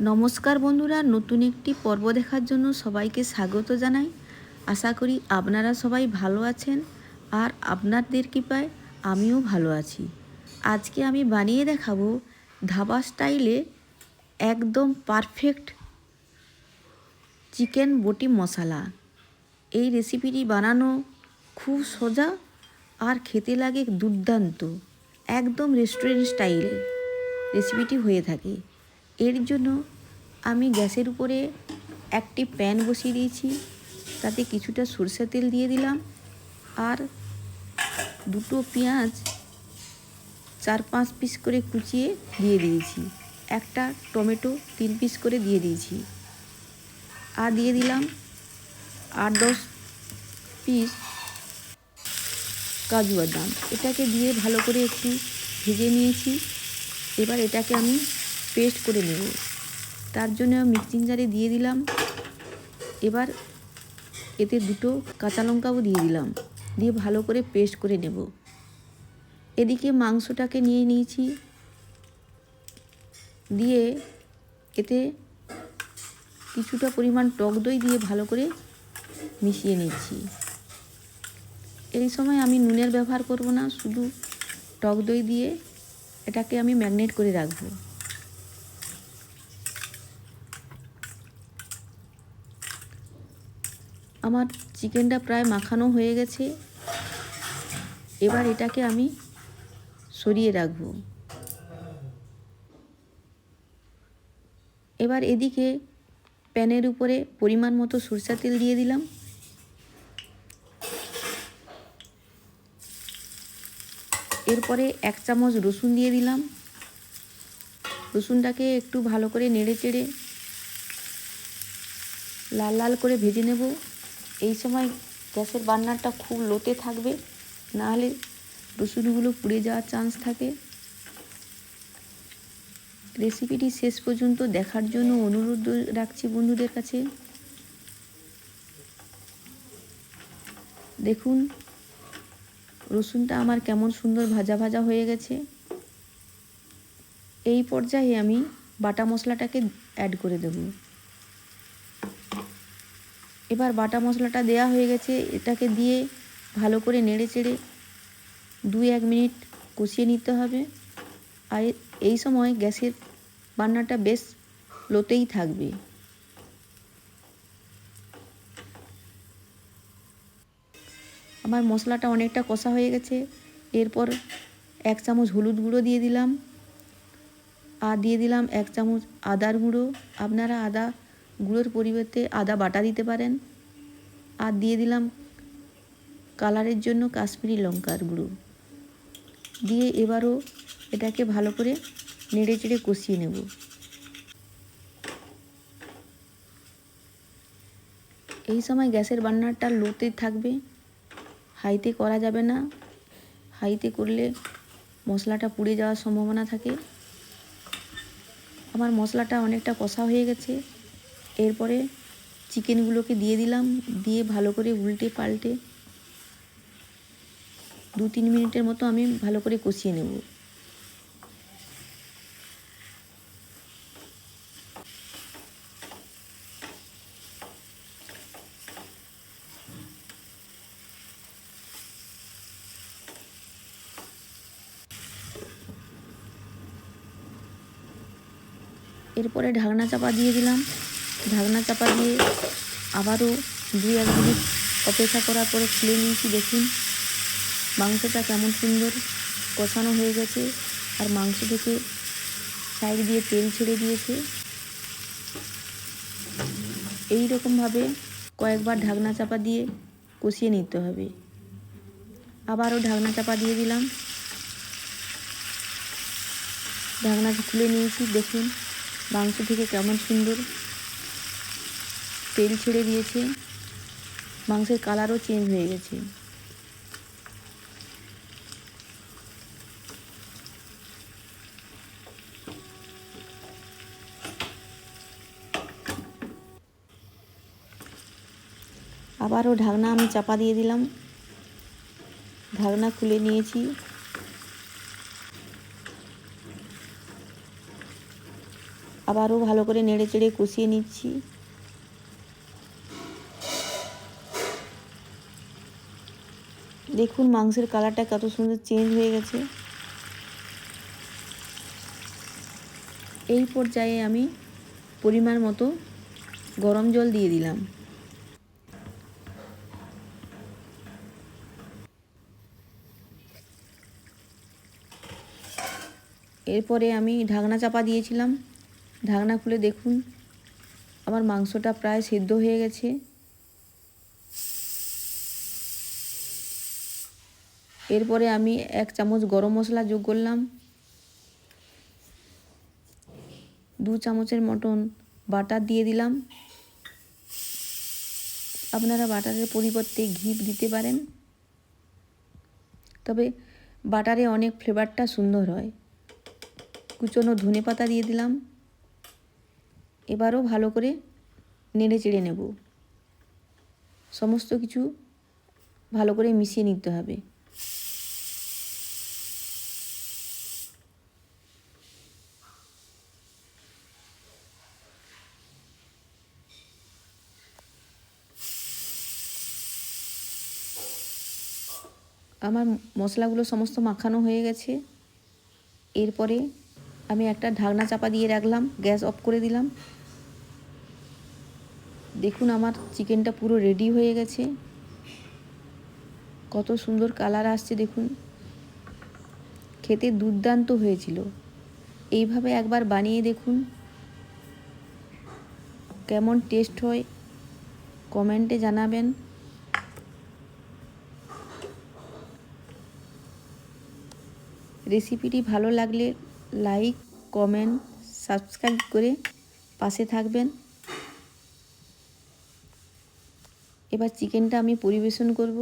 নমস্কার বন্ধুরা, নতুন একটি পর্ব দেখার জন্য সবাইকে স্বাগত জানাই। আশা করি আপনারা সবাই ভালো আছেন আর আপনাদের কৃপায় আমিও ভালো আছি। আজকে আমি বানিয়ে দেখাবো ধাবা স্টাইলে একদম পারফেক্ট চিকেন বটি মশলা। এই রেসিপিটি বানানো খুব সোজা আর খেতে লাগে দুর্দান্ত, একদম রেস্টুরেন্ট স্টাইলে। রেসিপিটি হয়ে থাকে। এর জন্য আমি গ্যাসের উপরে একটি প্যান বসিয়ে দিয়েছি। তাতে কিছুটা সরষে তেল দিয়ে দিলাম আর দুটো পেঁয়াজ চার পাঁচ পিস করে কুচিয়ে দিয়ে দিয়েছি। একটা টমেটো তিন পিস করে দিয়ে দিয়েছি। আর দিয়ে দিলাম আট দশ পিস কাজু বাদাম। এটাকে দিয়ে ভালো করে একটু ভেজে নিয়েছি। এবার এটাকে আমি পেস্ট করে নেব। তার জন্য মিক্সিং জারে দিয়ে দিলাম। এবার এতে দুটো কাঁচা লঙ্কাও দিয়ে দিলাম। দিয়ে ভালো করে পেস্ট করে নেব। এদিকে মাংসটাকে নিয়ে নিয়েছি। দিয়ে এতে কিছুটা পরিমাণ টক দই দিয়ে ভালো করে মিশিয়ে নিচ্ছি। এই সময় আমি নুনের ব্যবহার করব না, শুধু টক দই দিয়ে এটাকে আমি ম্যাগনেট করে রাখব। আমার চিকেনটা প্রায় মাখানো হয়ে গেছে। এবার এটাকে আমি সরিয়ে রাখব। এবার এদিকে প্যানের উপরে পরিমাণ মতো সরষা তেল দিয়ে দিলাম। এরপরে এক চামচ রসুন দিয়ে দিলাম। রসুনটাকে একটু ভালো করে নেড়ে চেড়ে লাল লাল করে ভেজে নেব। এই সময় গ্যাসের বার্নারটা খুব লোতে থাকবে নাহলে রসুনগুলো পুড়ে যাওয়ার চান্স থাকে। রেসিপিটি শেষ পর্যন্ত দেখার জন্য অনুরোধ রাখছি বন্ধুদের কাছে। দেখুন, রসুনটা আমার কেমন সুন্দর ভাজা ভাজা হয়ে গেছে। এই পর্যায়ে আমি বাটা মশলাটাকে অ্যাড করে দেব। এবার বাটা মশলাটা দেয়া হয়ে গেছে, এটাকে দিয়ে ভালো করে নেড়ে চেড়ে দুই এক মিনিট কষিয়ে নিতে হবে। আর এই সময় গ্যাসের বান্নাটা বেশ লোতেই থাকবে। আমার মশলাটা অনেকটা কষা হয়ে গেছে। এরপর এক চামচ হলুদ গুঁড়ো দিয়ে দিলাম। আর দিয়ে দিলাম এক চামচ আদার গুঁড়ো। আপনারা আদা গুঁড়োর পরিবর্তে আদা বাটা দিতে পারেন। আর দিয়ে দিলাম কালারের জন্য কাশ্মীরি লঙ্কার গুঁড়ো। দিয়ে এবারও এটাকে ভালো করে নেড়ে চেড়ে কষিয়ে নেব। এই সময় গ্যাসের বান্নারটা লোতে থাকবে। হাইতে করা যাবে না। হাইতে করলে মশলাটা পুড়ে যাওয়ার সম্ভাবনা থাকে। আমার মশলাটা অনেকটা কষা হয়ে গেছে। এরপরে চিকেনগুলোকে দিয়ে দিলাম, দিয়ে ভালো করে উল্টে পাল্টে দু তিন মিনিটের মতো আমি ভালো করে কষিয়ে নেব। এরপরে ঢাকনা চাপা দিয়ে দিলাম। ঢাকনা চাপা দিয়ে আবারও দুই এক মিনিট অপেক্ষা করার পরে খুলে নিয়েছি, দেখুন। মাংসটা কেমন সুন্দর কষানো হয়ে গেছে আর মাংস থেকে সাইড দিয়ে তেল ছেড়ে দিয়েছে। এই রকমভাবে কয়েকবার ঢাকনা চাপা দিয়ে কষিয়ে নিতে হবে। আবারও ঢাকনা চাপা দিয়ে দিলাম। ঢাকনা খুলে নিয়েছি, দেখুন মাংস থেকে কেমন সুন্দর তেল ছেড়ে দিয়েছে। মাংসের কালারও চেঞ্জ হয়ে গেছে। আবারও ঢাকনা আমি চাপা দিয়ে দিলাম। ঢাকনা খুলে নিয়েছি। আবারও ভালো করে নেড়ে চেড়ে কষিয়ে নিচ্ছি। দেখুন মাংসের কালারটা কত সুন্দর চেঞ্জ হয়ে গেছে। এই পর্যায়ে আমি পরিমাণ মতো গরম জল দিয়ে দিলাম। এরপরে আমি ঢাকনা চাপা দিয়েছিলাম। ঢাকনা খুলে দেখুন, আমার মাংসটা প্রায় সেদ্ধ হয়ে গেছে। এরপরে আমি এক চামচ গরম মশলা যোগ করলাম। দু চামচের মটন বাটার দিয়ে দিলাম। আপনারা বাটারের পরিবর্তে ঘি দিতে পারেন। তবে বাটারে অনেক ফ্লেভারটা সুন্দর হয়। কুচনো ধনে পাতা দিয়ে দিলাম। এবারও ভালো করে নেড়ে চেড়ে নেব। সমস্ত কিছু ভালো করে মিশিয়ে নিতে হবে। আমার মশলাগুলো সমস্ত মাখানো হয়ে গেছে। এরপরে আমি একটা ঢাকনা চাপা দিয়ে রাখলাম, গ্যাস অফ করে দিলাম। দেখুন আমার চিকেনটা পুরো রেডি হয়ে গেছে। কত সুন্দর কালার আসছে দেখুন। খেতে দুর্দান্ত হয়েছিল। এইভাবে একবার বানিয়ে দেখুন। কেমন টেস্ট হয় কমেন্টে জানাবেন। রেসিপিটি ভালো লাগলে লাইক, কমেন্ট, সাবস্ক্রাইব করে পাশে থাকবেন। এবার চিকেনটা আমি পরিবেশন করব।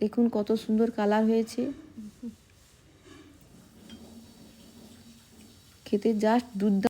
দেখুন কত সুন্দর কালার হয়েছে। খেতে জাস্ট দুর্দান্ত